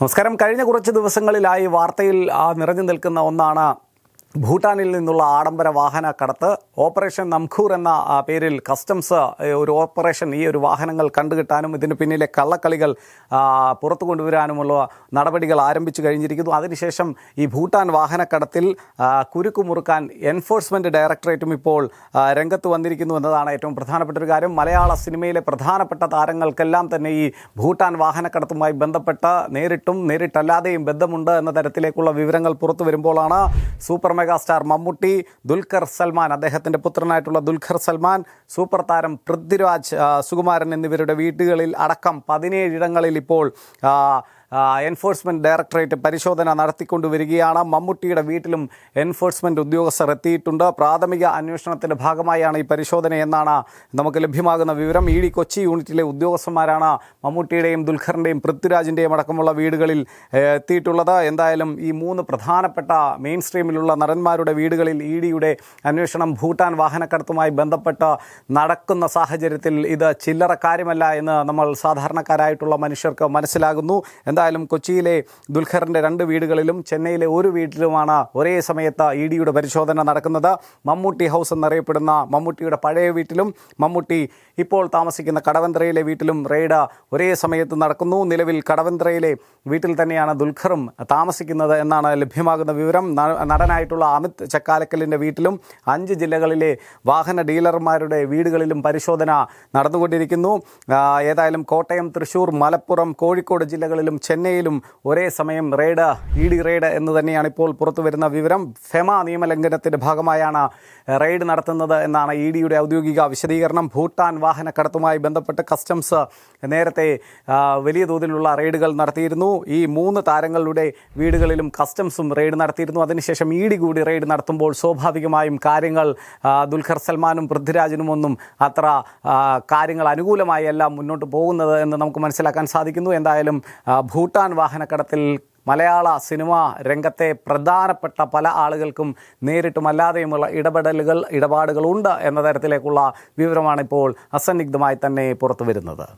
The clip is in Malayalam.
നമസ്കാരം. കഴിഞ്ഞ കുറച്ച് ദിവസങ്ങളിലായി വാർത്തയിൽ നിറഞ്ഞു നിൽക്കുന്ന ഒന്നാണ് ഭൂട്ടാനിൽ നിന്നുള്ള ആഡംബര വാഹന കടത്ത് ഓപ്പറേഷൻ നംഖൂർ എന്ന പേരിൽ കസ്റ്റംസ് ഒരു ഓപ്പറേഷൻ ഈ ഒരു വാഹനങ്ങൾ കണ്ടുകിട്ടാനും ഇതിന് പിന്നിലെ കള്ളക്കളികൾ പുറത്തു കൊണ്ടുവരാനുമുള്ള നടപടികൾ ആരംഭിച്ചു കഴിഞ്ഞിരിക്കുന്നു. അതിനുശേഷം ഈ ഭൂട്ടാൻ വാഹനക്കടത്തിൽ കുരുക്കു മുറുക്കാൻ എൻഫോഴ്സ്മെന്റ് ഡയറക്ടറേറ്റും ഇപ്പോൾ രംഗത്ത് വന്നിരിക്കുന്നു എന്നതാണ് ഏറ്റവും പ്രധാനപ്പെട്ട ഒരു കാര്യം. മലയാള സിനിമയിലെ പ്രധാനപ്പെട്ട താരങ്ങൾക്കെല്ലാം തന്നെ ഈ ഭൂട്ടാൻ വാഹനക്കടത്തുമായി ബന്ധപ്പെട്ട നേരിട്ടും നേരിട്ടല്ലാതെയും ബന്ധമുണ്ട് എന്ന തരത്തിലേക്കുള്ള വിവരങ്ങൾ പുറത്തു വരുമ്പോഴാണ് സൂപ്പർ മെഗാസ്റ്റാർ മമ്മൂട്ടി ദുൽഖർ സൽമാൻ അദ്ദേഹത്തിന്റെ പുത്രനായിട്ടുള്ള ദുൽഖർ സൽമാൻ സൂപ്പർ താരം പൃഥ്വിരാജ് സുകുമാരൻ എന്നിവരുടെ വീടുകളിൽ അടക്കം പതിനേഴിടങ്ങളിൽ ഇപ്പോൾ എൻഫോഴ്സ്മെന്റ് ഡയറക്ടറേറ്റ് പരിശോധന നടത്തിക്കൊണ്ടുവരികയാണ് മമ്മൂട്ടിയുടെ വീട്ടിലും എൻഫോഴ്സ്മെന്റ് ഉദ്യോഗസ്ഥർ എത്തിയിട്ടുണ്ട്. പ്രാഥമിക അന്വേഷണത്തിന്റെ ഭാഗമായാണ് ഈ പരിശോധന എന്നാണ് നമുക്ക് ലഭ്യമാകുന്ന വിവരം. ഇ ഡി കൊച്ചി യൂണിറ്റിലെ ഉദ്യോഗസ്ഥന്മാരാണ് മമ്മൂട്ടിയുടെയും ദുൽഖറിന്റെയും പൃഥ്വിരാജിന്റെയും അടക്കമുള്ള വീടുകളിൽ എത്തിയിട്ടുള്ളത്. എന്തായാലും ഈ മൂന്ന് പ്രധാനപ്പെട്ട മെയിൻ സ്ട്രീമിലുള്ള നടന്മാരുടെ വീടുകളിൽ ഇ ഡിയുടെ അന്വേഷണം ഭൂട്ടാൻ വാഹനക്കടത്തുമായി ബന്ധപ്പെട്ട് നടക്കുന്ന സാഹചര്യത്തിൽ ഇത് ചില്ലറ കാര്യമല്ല എന്ന് നമ്മൾ സാധാരണക്കാരായിട്ടുള്ള മനുഷ്യർക്ക് മനസ്സിലാകുന്നു. എന്തായാലും കൊച്ചിയിലെ ദുൽഖറിന്റെ രണ്ട് വീടുകളിലും ചെന്നൈയിലെ ഒരു വീട്ടിലുമാണ് ഒരേ സമയത്ത് ഇ ഡിയുടെ പരിശോധന നടക്കുന്നത്. മമ്മൂട്ടി ഹൗസ് എന്നറിയപ്പെടുന്ന മമ്മൂട്ടിയുടെ പഴയ വീട്ടിലും മമ്മൂട്ടി ഇപ്പോൾ താമസിക്കുന്ന കടവന്ത്രയിലെ വീട്ടിലും റെയ്ഡ് ഒരേ സമയത്ത് നടക്കുന്നു. നിലവിൽ കടവന്ത്രയിലെ വീട്ടിൽ തന്നെയാണ് ദുൽഖറും താമസിക്കുന്നത് എന്നാണ് ലഭ്യമാകുന്ന വിവരം. നടനായിട്ടുള്ള അമിത് ചക്കാലക്കലിന്റെ വീട്ടിലും അഞ്ച് ജില്ലകളിലെ വാഹന ഡീലർമാരുടെ വീടുകളിലും പരിശോധന നടന്നുകൊണ്ടിരിക്കുന്നു. ഏതായാലും കോട്ടയം തൃശൂർ മലപ്പുറം കോഴിക്കോട് ജില്ലകളിലും ചെന്നൈയിലും ഒരേ സമയം റെയ്ഡ് ഇ ഡി റെയ്ഡ് എന്ന് തന്നെയാണ് ഇപ്പോൾ പുറത്തു വരുന്ന വിവരം. ഫെമ നിയമലംഘനത്തിന്റെ ഭാഗമായാണ് റെയ്ഡ് നടത്തുന്നത് എന്നാണ് ഇ ഡിയുടെ ഔദ്യോഗിക വിശദീകരണം. ഭൂട്ടാൻ വാഹനക്കടത്തുമായി ബന്ധപ്പെട്ട് കസ്റ്റംസ് നേരത്തെ വലിയ തോതിലുള്ള റെയ്ഡുകൾ നടത്തിയിരുന്നു. ഈ മൂന്ന് താരങ്ങളുടെ വീടുകളിലും കസ്റ്റംസും റെയ്ഡ് നടത്തിയിരുന്നു. അതിനുശേഷം ഇ ഡി കൂടി റെയ്ഡ് നടത്തുമ്പോൾ സ്വാഭാവികമായും കാര്യങ്ങൾ ദുൽഖർ സൽമാനും പൃഥ്വിരാജിനും ഒന്നും അത്ര കാര്യങ്ങൾ അനുകൂലമായി എല്ലാം മുന്നോട്ട് പോകുന്നത് എന്ന് നമുക്ക് മനസ്സിലാക്കാൻ സാധിക്കുന്നു. എന്തായാലും ഭൂട്ടാൻ വാഹനക്കടത്തിൽ മലയാള സിനിമാ രംഗത്തെ പ്രധാനപ്പെട്ട പല ആളുകൾക്കും നേരിട്ടും അല്ലാതെയുമുള്ള ഇടപെടലുകൾ ഇടപാടുകളുണ്ട് എന്ന തരത്തിലേക്കുള്ള വിവരമാണ് ഇപ്പോൾ അസന്നിഗ്ധമായി തന്നെ പുറത്തു വരുന്നത്